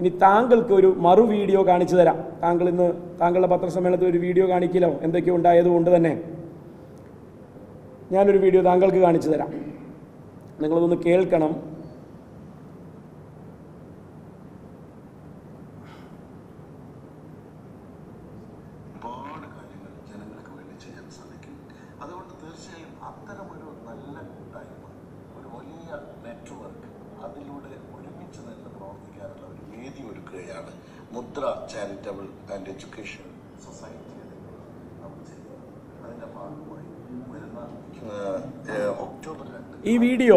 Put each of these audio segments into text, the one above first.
ഇനി താങ്കൾക്ക് ഒരു മറു വീഡിയോ കാണിച്ചു തരാം. താങ്കൾ ഇന്ന് താങ്കളുടെ പത്രസമ്മേളനത്തിൽ ഒരു വീഡിയോ കാണിക്കലോ? എന്തൊക്കെയോ ഉണ്ടായതുകൊണ്ട് തന്നെ. ഞാനൊരു വീഡിയോ താങ്കൾക്ക് കാണിച്ചു തരാം. നിങ്ങളതൊന്ന് കേൾക്കണം. അതുകൊണ്ട് തീർച്ചയായും അത്തരമൊരു നല്ല കൂട്ടായ്മ വേദി ഒരുക്കുകയാണ് Mudra charitable and education society ഈ വീഡിയോ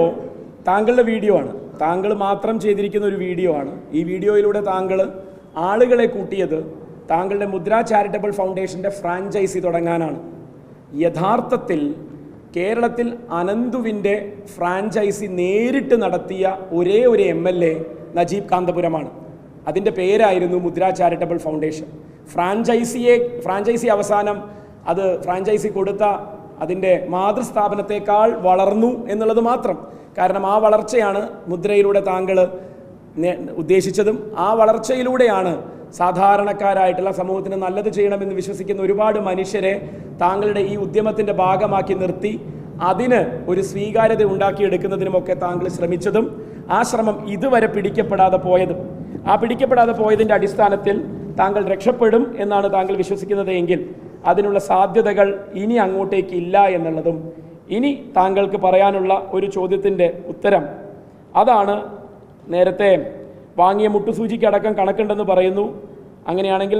താങ്കളുടെ വീഡിയോ ആണ്. താങ്കൾ മാത്രം ചെയ്തിരിക്കുന്ന ഒരു വീഡിയോ ആണ്. ഈ വീഡിയോയിലൂടെ താങ്കൾ ആളുകളെ കൂട്ടിയത് താങ്കളുടെ മുദ്ര ചാരിറ്റബിൾ ഫൗണ്ടേഷന്റെ ഫ്രാഞ്ചൈസി തുടങ്ങാനാണ്. യഥാർത്ഥത്തിൽ കേരളത്തിൽ അനന്തുവിന്റെ ഫ്രാഞ്ചൈസി നേരിട്ട് നടത്തിയ ഒരേ ഒരു എം എൽ എ നജീബ് കാന്തപുരമാണ്. അതിന്റെ പേരായിരുന്നു മുദ്ര ചാരിറ്റബിൾ ഫൗണ്ടേഷൻ ഫ്രാഞ്ചൈസിയെ ഫ്രാഞ്ചൈസി അവസാനം അത് ഫ്രാഞ്ചൈസി കൊടുത്ത അതിന്റെ മാതൃസ്ഥാപനത്തെക്കാൾ വളർന്നു എന്നുള്ളത് മാത്രം. കാരണം ആ വളർച്ചയാണ് മുദ്രയിലൂടെ താങ്കൾ ഉദ്ദേശിച്ചതും ആ വളർച്ചയിലൂടെയാണ് സാധാരണക്കാരായിട്ടുള്ള സമൂഹത്തിന് നല്ലത് ചെയ്യണമെന്ന് വിശ്വസിക്കുന്ന ഒരുപാട് മനുഷ്യരെ താങ്കളുടെ ഈ ഉദ്യമത്തിന്റെ ഭാഗമാക്കി നിർത്തി അതിന് ഒരു സ്വീകാര്യത ഉണ്ടാക്കിയെടുക്കുന്നതിനുമൊക്കെ താങ്കൾ ശ്രമിച്ചതും ആ ശ്രമം ഇതുവരെ പിടിക്കപ്പെടാതെ പോയതും. ആ പിടിക്കപ്പെടാതെ പോയതിന്റെ അടിസ്ഥാനത്തിൽ താങ്കൾ രക്ഷപ്പെടും എന്നാണ് താങ്കൾ വിശ്വസിക്കുന്നത് എങ്കിൽ അതിനുള്ള സാധ്യതകൾ ഇനി അങ്ങോട്ടേക്ക് ഇല്ല എന്നുള്ളതും ഇനി താങ്കൾക്ക് പറയാനുള്ള ഒരു ചോദ്യത്തിന്റെ ഉത്തരം അതാണ് നേരത്തെ വാങ്ങിയ മുട്ടുസൂചിക്കടക്കം കണക്കുണ്ടെന്ന് പറയുന്നു. അങ്ങനെയാണെങ്കിൽ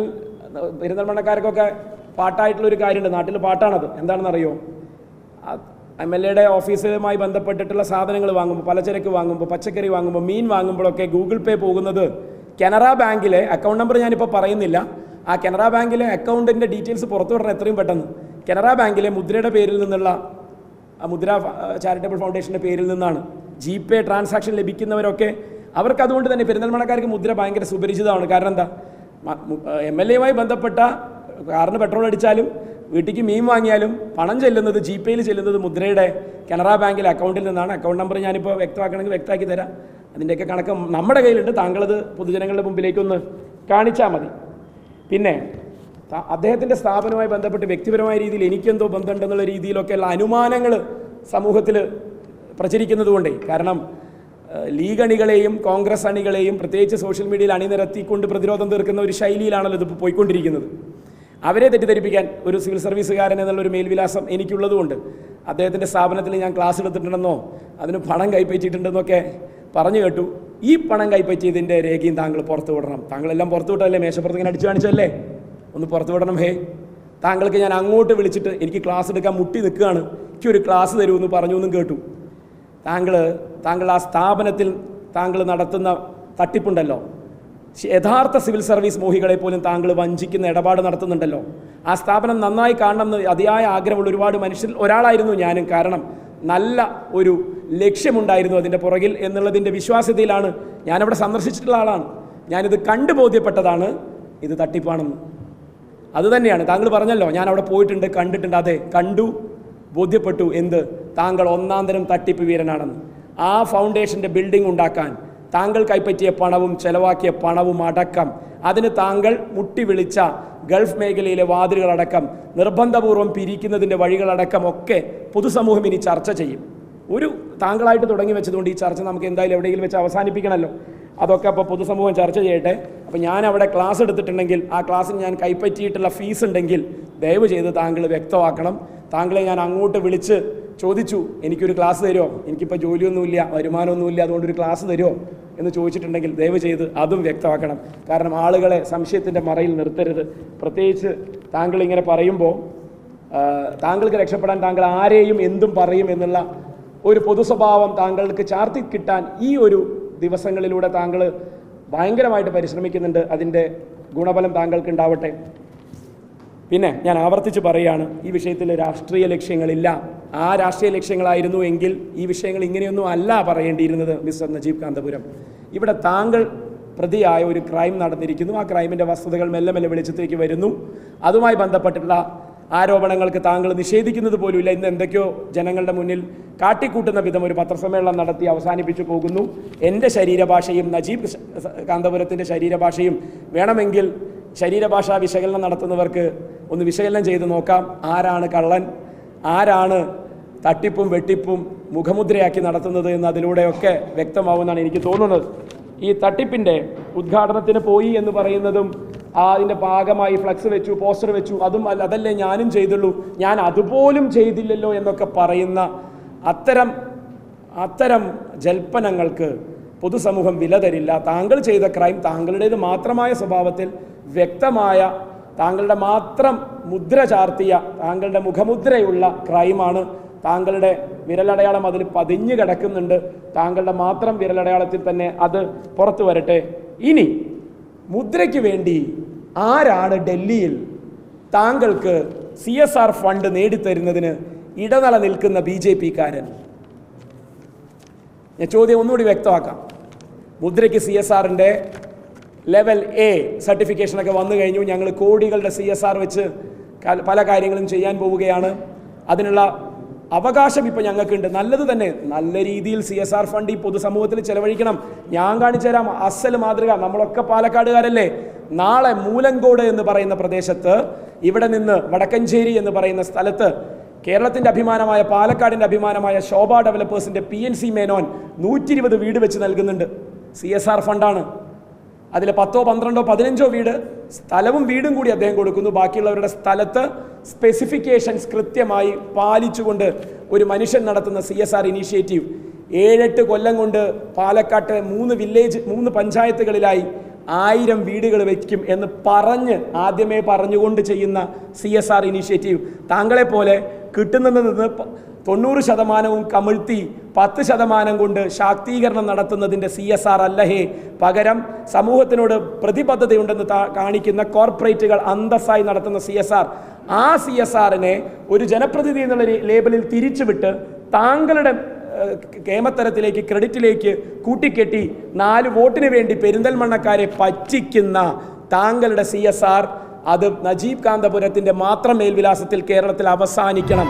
പെരുന്തൽമണ്ണക്കാർക്കൊക്കെ പാട്ടായിട്ടുള്ളൊരു കാര്യമുണ്ട്. നാട്ടിൽ പാട്ടാണത്. എന്താണെന്നറിയോ? എം എൽ എയുടെ ഓഫീസുമായി ബന്ധപ്പെട്ടിട്ടുള്ള സാധനങ്ങൾ വാങ്ങുമ്പോൾ പലചരക്ക് വാങ്ങുമ്പോൾ പച്ചക്കറി വാങ്ങുമ്പോൾ മീൻ വാങ്ങുമ്പോഴൊക്കെ ഗൂഗിൾ പേ പോകുന്നത് കനറ ബാങ്കിലെ അക്കൗണ്ട് നമ്പർ ഞാനിപ്പോൾ പറയുന്നില്ല. ആ കനറ ബാങ്കിലെ അക്കൗണ്ടിന്റെ ഡീറ്റെയിൽസ് പുറത്തു വിടണം എത്രയും പെട്ടെന്ന്. കനറ ബാങ്കിലെ മുദ്രയുടെ പേരിൽ നിന്നുള്ള മുദ്ര ചാരിറ്റബിൾ ഫൗണ്ടേഷന്റെ പേരിൽ നിന്നാണ് ജി പേ ട്രാൻസാക്ഷൻ ലഭിക്കുന്നവരൊക്കെ അവർക്ക് അതുകൊണ്ട് തന്നെ പെരിന്തൽമണ്ണക്കാർക്ക് മുദ്ര ഭയങ്കര സുപരിചിതമാണ്. കാരണം എന്താ? എം എൽ എയുമായി ബന്ധപ്പെട്ട കാറിന് പെട്രോൾ അടിച്ചാലും വീട്ടിലേക്ക് മീൻ വാങ്ങിയാലും പണം ചെല്ലുന്നത് ജി പേയിൽ ചെല്ലുന്നത് മുദ്രയുടെ കനറ ബാങ്കിലെ അക്കൗണ്ടിൽ നിന്നാണ്. അക്കൗണ്ട് നമ്പർ ഞാനിപ്പോൾ വ്യക്തമാക്കണമെങ്കിൽ വ്യക്തമാക്കി തരാം. അതിന്റെയൊക്കെ കണക്ക് നമ്മുടെ കയ്യിലുണ്ട്. താങ്കളത് പൊതുജനങ്ങളുടെ മുമ്പിലേക്കൊന്ന് കാണിച്ചാൽ മതി. പിന്നെ അദ്ദേഹത്തിന്റെ സ്ഥാപനവുമായി ബന്ധപ്പെട്ട് വ്യക്തിപരമായ രീതിയിൽ എനിക്കെന്തോ ബന്ധമുണ്ടെന്നുള്ള രീതിയിലൊക്കെയുള്ള അനുമാനങ്ങൾ സമൂഹത്തിൽ പ്രചരിക്കുന്നത് കൊണ്ടേ കാരണം ലീഗ് അണികളെയും കോൺഗ്രസ് അണികളെയും പ്രത്യേകിച്ച് സോഷ്യൽ മീഡിയയിൽ അണിനിരത്തിക്കൊണ്ട് പ്രതിരോധം തീർക്കുന്ന ഒരു ശൈലിയിലാണല്ലോ ഇത് പോയിക്കൊണ്ടിരിക്കുന്നത്. അവരെ തെറ്റിദ്ധരിപ്പിക്കാൻ ഒരു സിവിൽ സർവീസുകാരൻ എന്നുള്ളൊരു മേൽവിലാസം എനിക്കുള്ളതുകൊണ്ട് അദ്ദേഹത്തിന്റെ സ്ഥാപനത്തിൽ ഞാൻ ക്ലാസ് എടുത്തിട്ടുണ്ടെന്നോ അതിന് പണം കൈപ്പറ്റിയിട്ടുണ്ടെന്നൊക്കെ പറഞ്ഞു കേട്ടു. ഈ പണം കൈപ്പറ്റിയതിന്റെ രേഖയും താങ്കൾ പുറത്തു വിടണം. താങ്കളെല്ലാം പുറത്തു വിട്ടല്ലേ മേശപ്പുറത്ത് ഇങ്ങനെ അടിച്ചു കാണിച്ചല്ലേ ഒന്ന് പുറത്തു വിടണം ഹേ. താങ്കൾക്ക് ഞാൻ അങ്ങോട്ട് വിളിച്ചിട്ട് എനിക്ക് ക്ലാസ് എടുക്കാൻ മുട്ടി നിൽക്കുകയാണ്. എനിക്കൊരു ക്ലാസ് തരുമെന്ന് പറഞ്ഞു എന്നും കേട്ടു. താങ്കൾ താങ്കൾ ആ സ്ഥാപനത്തിൽ താങ്കൾ നടത്തുന്ന തട്ടിപ്പുണ്ടല്ലോ. യഥാർത്ഥ സിവിൽ സർവീസ് മോഹികളെ പോലും താങ്കൾ വഞ്ചിക്കുന്ന ഇടപാട് നടത്തുന്നുണ്ടല്ലോ. ആ സ്ഥാപനം നന്നായി കാണണം എന്ന് അതിയായ ആഗ്രഹമുള്ള ഒരുപാട് മനുഷ്യരിൽ ഒരാളായിരുന്നു ഞാനും. കാരണം നല്ല ഒരു ലക്ഷ്യമുണ്ടായിരുന്നു അതിന്റെ പുറകിൽ എന്നുള്ളതിന്റെ വിശ്വാസ്യതയിലാണ് ഞാനവിടെ സന്ദർശിച്ചിട്ടുള്ള ആളാണ്. ഞാനിത് കണ്ടു ബോധ്യപ്പെട്ടതാണ് ഇത് തട്ടിപ്പാണെന്ന്. അത് തന്നെയാണ്. താങ്കൾ പറഞ്ഞല്ലോ ഞാൻ അവിടെ പോയിട്ടുണ്ട് കണ്ടിട്ടുണ്ട്. അതെ കണ്ടു ബോധ്യപ്പെട്ടു എന്ത്? താങ്കൾ ഒന്നാം തരം തട്ടിപ്പ് വീരനാണെന്ന്. ആ ഫൗണ്ടേഷന്റെ ബിൽഡിംഗ് ഉണ്ടാക്കാൻ താങ്കൾ കൈപ്പറ്റിയ പണവും ചെലവാക്കിയ പണവും അടക്കം. അതിന് താങ്കൾ മുട്ടി വിളിച്ച ഗൾഫ് മേഖലയിലെ വാതിലുകളടക്കം നിർബന്ധപൂർവം പിരിക്കുന്നതിന്റെ വഴികളടക്കം ഒക്കെ പൊതുസമൂഹം ഇനി ചർച്ച ചെയ്യും. ഒരു താങ്കളായിട്ട് തുടങ്ങി വെച്ചതുകൊണ്ട് ഈ ചർച്ച നമുക്ക് എന്തായാലും എവിടെയെങ്കിലും വെച്ച് അവസാനിപ്പിക്കണമല്ലോ. അതൊക്കെ അപ്പോൾ പൊതുസമൂഹം ചർച്ച ചെയ്യട്ടെ. അപ്പോൾ ഞാൻ അവിടെ ക്ലാസ് എടുത്തിട്ടുണ്ടെങ്കിൽ ആ ക്ലാസ്സിന് ഞാൻ കൈപ്പറ്റിയിട്ടുള്ള ഫീസ് ഉണ്ടെങ്കിൽ ദയവ് ചെയ്ത് താങ്കൾ വ്യക്തമാക്കണം. താങ്കളെ ഞാൻ അങ്ങോട്ട് വിളിച്ച് ചോദിച്ചു എനിക്കൊരു ക്ലാസ് തരുമോ? എനിക്കിപ്പോൾ ജോലിയൊന്നുമില്ല വരുമാനമൊന്നുമില്ല അതുകൊണ്ടൊരു ക്ലാസ് തരുമോ? എന്ന് ചോദിച്ചിട്ടുണ്ടെങ്കിൽ ദയവ് ചെയ്ത് അതും വ്യക്തമാക്കണം. കാരണം ആളുകളെ സംശയത്തിന്റെ മറയിൽ നിർത്തരുത്. പ്രത്യേകിച്ച് താങ്കൾ ഇങ്ങനെ പറയുമ്പോൾ താങ്കൾക്ക് രക്ഷപ്പെടാൻ താങ്കൾ ആരെയും എന്തും പറയും എന്നുള്ള ഒരു പൊതു സ്വഭാവം താങ്കൾക്ക് ചാർത്തി കിട്ടാൻ ഈ ഒരു ദിവസങ്ങളിലൂടെ താങ്കൾ ഭയങ്കരമായിട്ട് പരിശ്രമിക്കുന്നുണ്ട്. അതിന്റെ ഗുണഫലം താങ്കൾക്ക് ഉണ്ടാവട്ടെ. പിന്നെ ഞാൻ ആവർത്തിച്ച് പറയുകയാണ് ഈ വിഷയത്തിൽ രാഷ്ട്രീയ ലക്ഷ്യങ്ങളില്ല. ആ രാഷ്ട്രീയ ലക്ഷ്യങ്ങളായിരുന്നു എങ്കിൽ ഈ വിഷയങ്ങൾ ഇങ്ങനെയൊന്നും അല്ല പറയേണ്ടിയിരുന്നത് മിസ്റ്റർ നജീബ് കാന്തപുരം. ഇവിടെ താങ്കൾ പ്രതിയായ ഒരു ക്രൈം നടന്നിരിക്കുന്നു. ആ ക്രൈമിന്റെ വസ്തുതകൾ മെല്ലെ മെല്ലെ വെളിച്ചത്തേക്ക് വരുന്നു. അതുമായി ബന്ധപ്പെട്ടുള്ള ആരോപണങ്ങൾക്ക് താങ്കൾ നിഷേധിക്കുന്നത് പോലുമില്ല. ഇന്ന് എന്തൊക്കെയോ ജനങ്ങളുടെ മുന്നിൽ കാട്ടിക്കൂട്ടുന്ന വിധം ഒരു പത്രസമ്മേളനം നടത്തി അവസാനിപ്പിച്ചു പോകുന്നു. എന്റെ ശരീരഭാഷയും നജീബ് കാന്തപുരത്തിന്റെ ശരീരഭാഷയും വേണമെങ്കിൽ ശരീരഭാഷാ വിശകലനം നടത്തുന്നവർക്ക് ഒന്ന് വിശകലനം ചെയ്ത് നോക്കാം. ആരാണ് കള്ളൻ? ആരാണ് തട്ടിപ്പും വെട്ടിപ്പും മുഖമുദ്രയാക്കി നടത്തുന്നത് എന്ന് അതിലൂടെയൊക്കെ വ്യക്തമാവുമെന്നാണ് എനിക്ക് തോന്നുന്നത്. ഈ തട്ടിപ്പിന്റെ ഉദ്ഘാടനത്തിന് പോയി എന്ന് പറയുന്നതും അതിന്റെ ഭാഗമായി ഫ്ലക്സ് വെച്ചു പോസ്റ്റർ വെച്ചു അതും അതല്ലേ ഞാനും ചെയ്തുള്ളൂ. ഞാൻ അതുപോലും ചെയ്തില്ലല്ലോ എന്നൊക്കെ പറയുന്ന അത്തരം അത്തരം ജൽപ്പനങ്ങൾക്ക് പൊതുസമൂഹം വില തരില്ല. താങ്കൾ ചെയ്ത ക്രൈം താങ്കളുടേത് മാത്രമായ സ്വഭാവത്തിൽ വ്യക്തമായ താങ്കളുടെ മാത്രം മുദ്ര ചാർത്തിയ താങ്കളുടെ മുഖമുദ്രയുള്ള ക്രൈമാണ്. താങ്കളുടെ വിരലടയാളം അതിൽ പതിഞ്ഞു കിടക്കുന്നുണ്ട്. താങ്കളുടെ മാത്രം വിരലടയാളത്തിൽ തന്നെ അത് പുറത്തു വരട്ടെ. ഇനി മുദ്രയ്ക്ക് വേണ്ടി ആരാണ് ഡൽഹിയിൽ താങ്കൾക്ക് സി എസ് ആർ ഫണ്ട് നേടിത്തരുന്നതിന് ഇടനില നിൽക്കുന്ന ബി ജെ പിക്കാരൻ? ഞാൻ ചോദ്യം ഒന്നുകൂടി വ്യക്തമാക്കാം. മുദ്രയ്ക്ക് സി എസ് ആറിന്റെ ലെവൽ എ സർട്ടിഫിക്കേഷനൊക്കെ വന്നു കഴിഞ്ഞു. ഞങ്ങൾ കോടികളുടെ സി എസ് ആർ വെച്ച് പല കാര്യങ്ങളും ചെയ്യാൻ പോവുകയാണ്. അതിനുള്ള അവകാശം ഇപ്പം ഞങ്ങൾക്കുണ്ട്. നല്ലത് തന്നെ. നല്ല രീതിയിൽ സി എസ് ആർ ഫണ്ട് ഈ പൊതുസമൂഹത്തിൽ ചെലവഴിക്കണം. ഞാൻ കാണിച്ചു തരാം. അസൽ മാതൃക. നമ്മളൊക്കെ പാലക്കാടുകാരല്ലേ? നാളെ മൂലങ്കോട് എന്ന് പറയുന്ന പ്രദേശത്ത് ഇവിടെ നിന്ന് വടക്കഞ്ചേരി എന്ന് പറയുന്ന സ്ഥലത്ത് കേരളത്തിന്റെ അഭിമാനമായ പാലക്കാടിന്റെ അഭിമാനമായ ശോഭ ഡെവലപ്പേഴ്സിന്റെ പി എൻ സി മേനോൻ നൂറ്റി വീട് വെച്ച് നൽകുന്നുണ്ട്. സി എസ് ആർ ഫണ്ടാണ് അതിൽ പത്തോ പന്ത്രണ്ടോ പതിനഞ്ചോ വീട് സ്ഥലവും വീടും കൂടി അദ്ദേഹം കൊടുക്കുന്നു. ബാക്കിയുള്ളവരുടെ സ്ഥലത്ത് സ്പെസിഫിക്കേഷൻസ് കൃത്യമായി പാലിച്ചുകൊണ്ട് ഒരു മനുഷ്യൻ നടത്തുന്ന സി എസ് ആർ ഇനീഷ്യേറ്റീവ് ഏഴെട്ട് കൊല്ലം കൊണ്ട് പാലക്കാട്ട് മൂന്ന് വില്ലേജ് മൂന്ന് പഞ്ചായത്തുകളിലായി ആയിരം വീടുകൾ വയ്ക്കും എന്ന് പറഞ്ഞ് ആദ്യമേ പറഞ്ഞുകൊണ്ട് ചെയ്യുന്ന സി എസ് ആർ ഇനീഷ്യേറ്റീവ് താങ്കളെ പോലെ കിട്ടുന്നതിൽ നിന്ന് തൊണ്ണൂറ് ശതമാനവും കമിഴ്ത്തി പത്ത് ശതമാനം കൊണ്ട് ശാക്തീകരണം നടത്തുന്നതിന്റെ സി എസ് ആർ അല്ലഹേ. പകരം സമൂഹത്തിനോട് പ്രതിബദ്ധതയുണ്ടെന്ന് കാണിക്കുന്ന കോർപ്പറേറ്റുകൾ അന്തസ്സായി നടത്തുന്ന സി എസ് ആർ ആ സി എസ് ആറിനെ ഒരു ജനപ്രതിനിധി എന്നുള്ള ലേബലിൽ തിരിച്ചുവിട്ട് താങ്കളുടെ കേമത്തരത്തിലേക്ക് ക്രെഡിറ്റിലേക്ക് കൂട്ടിക്കെട്ടി നാല് വോട്ടിന് വേണ്ടി പെരിന്തൽമണ്ണക്കാരെ പറ്റിക്കുന്ന താങ്കളുടെ സി അത് നജീബ് കാന്തപുരത്തിന്റെ മാത്രം മേൽവിലാസത്തിൽ കേരളത്തിൽ അവസാനിക്കണം.